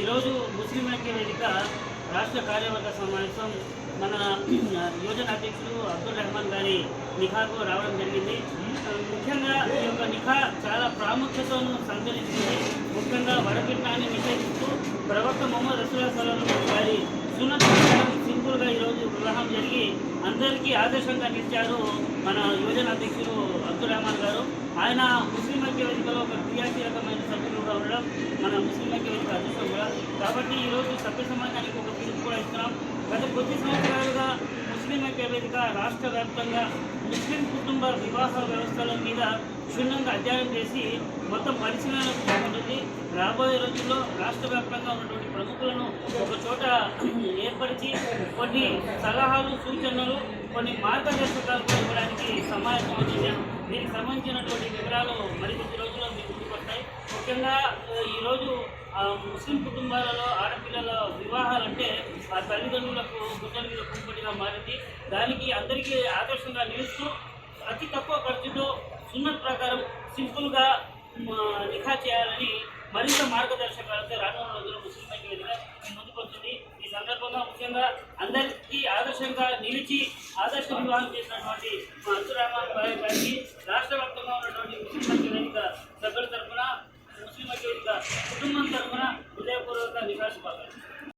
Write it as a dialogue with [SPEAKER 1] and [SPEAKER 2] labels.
[SPEAKER 1] ఈరోజు ముస్లిం ఐక్య వేదిక రాష్ట్ర కార్యవర్గ సమావేశం మన యోజన అధ్యక్షుడు అబ్దుల్ రెహమాన్ గారి నిఖాకు రావడం జరిగింది. ముఖ్యంగా ఈ యొక్క నిఖా చాలా ప్రాముఖ్యతను సంతరించింది. ముఖ్యంగా వడపిట్టాన్ని నిషేధిస్తూ ప్రవక్త మొహమ్మద్ రసూల్ సలం గారి సున్నత సింపుల్గా ఈరోజు వివాహం జరిగి అందరికీ ఆదర్శంగా నిలిచారు మన యోజన అధ్యక్షుడు అబ్దుల్ రెహమాన్ గారు. ఆయన ముస్లిం ఐక్య వేదికలో ఒక క్రియాశీలకమైన సభ్యులు ఉండడం మన ముస్లిం ఐక్య వేదిక అదృష్టం కూడా కాబట్టి ఈరోజు సభ్య సమాజానికి ఒక పిలుపు కూడా ఇస్తున్నాం. గత కొద్ది సంవత్సరాలుగా ముస్లిం ఐక్య వేదిక రాష్ట్ర వ్యాప్తంగా ముస్లిం కుటుంబ వివాహ వ్యవస్థల మీద క్షుణ్ణంగా అధ్యయనం చేసి మొత్తం పరిశీలన బాగుంటుంది రాబోయే రోజుల్లో రాష్ట్ర వ్యాప్తంగా ఉన్నటువంటి ప్రముఖులను ఒక చోట ఏర్పరిచి కొన్ని సలహాలు సూచనలు కొన్ని మార్గదర్శకాలు కూడా సమావేశం సమాయత్తమవుతుంది దీనికి సంబంధించినటువంటి వివరాలు మరికొద్ది రోజుల్లో మీకు ముందుకు వస్తాయి ముఖ్యంగా ఈరోజు ముస్లిం కుటుంబాలలో ఆడపిల్లల వివాహాలంటే ఆ తల్లిదండ్రులకు గుండెల మీద కుంపటిగా మారింది. దానికి అందరికీ ఆదర్శంగా నిలుస్తూ అతి తక్కువ ఖర్చుతో సున్నత్ ప్రకారం సింపుల్గా నిఖా చేయాలని మరింత మార్గదర్శకాలతో రానున్న రోజుల్లో ముస్లిం ఐక్య ముందుకొస్తుంది ఈ సందర్భంగా ముఖ్యంగా అందరికీ ఆదర్శంగా నిలిచి ఆదర్శ వివాహం చేసినటువంటి మా గారికి రాష్ట్ర వ్యాప్తంగా ఉన్నటువంటి ముస్లిం ఐక్య సభ్యుల తరఫున ముస్లిం ఐక్య వేదిక కుటుంబం తరఫున హృదయపూర్వక నిఖా శుభాకాంక్షలు